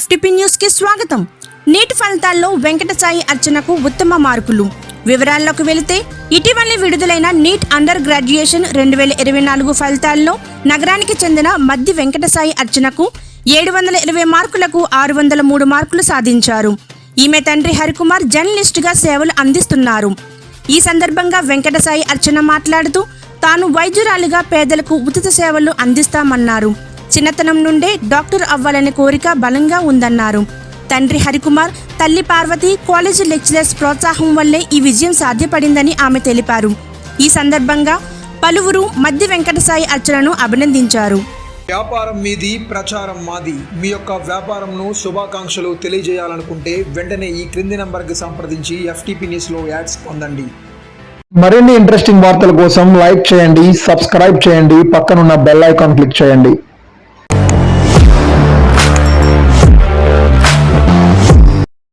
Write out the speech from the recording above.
FTP న్యూస్కి స్వాగతం. నీటి ఫలితాల్లో వెంకట సాయి అర్చనకు ఉత్తమ మార్కులు. వివరాల్లోకి వెళితే ఇటీవలే విడుదలైన నీట్ అండర్ గ్రాడ్యుయేషన్ రెండు వేల ఇరవై నాలుగు ఫలితాల్లో నగరానికి చెందిన మద్ది వెంకట సాయి అర్చనకు ఏడు వందల ఇరవై మార్కులకు ఆరు వందల మూడు మార్కులు సాధించారు. ఈమె తండ్రి హరికుమార్ జర్నలిస్టుగా సేవలు అందిస్తున్నారు. ఈ సందర్భంగా వెంకట సాయి అర్చన మాట్లాడుతూ తాను వైద్యురాలిగా పేదలకు ఉచిత సేవలు అందిస్తామన్నారు. చిన్నతనం నుండే డాక్టర్ అవ్వాలనే కోరిక బలంగా ఉందన్నారు. తండ్రి హరికుమార్ తల్లి పార్వతి కాలేజీ లెక్చరర్స్ ప్రోత్సాహం వల్లే ఈ విజయం సాధ్యపడిందని ఆమె తెలిపారు. ఈ సందర్భంగా పలువురు మధ్య వెంకటసాయి అర్చనను అభినందించారు. వ్యాపారం మీది ప్రచారం మాది. మీ యొక్క వ్యాపారంను శుభాకాంక్షలు తెలియజేయాలనుకుంటే వెంటనే ఈ క్రింది నంబర్కి సంప్రదించి ఎఫ్టీపీ న్యూస్లో యాడ్స్ పొందండి. మరిన్ని ఇంట్రెస్టింగ్ వార్తల కోసం లైక్ చేయండి సబ్స్క్రైబ్ చేయండి పక్కనున్న బెల్ ఐకాన్ క్లిక్ చేయండి.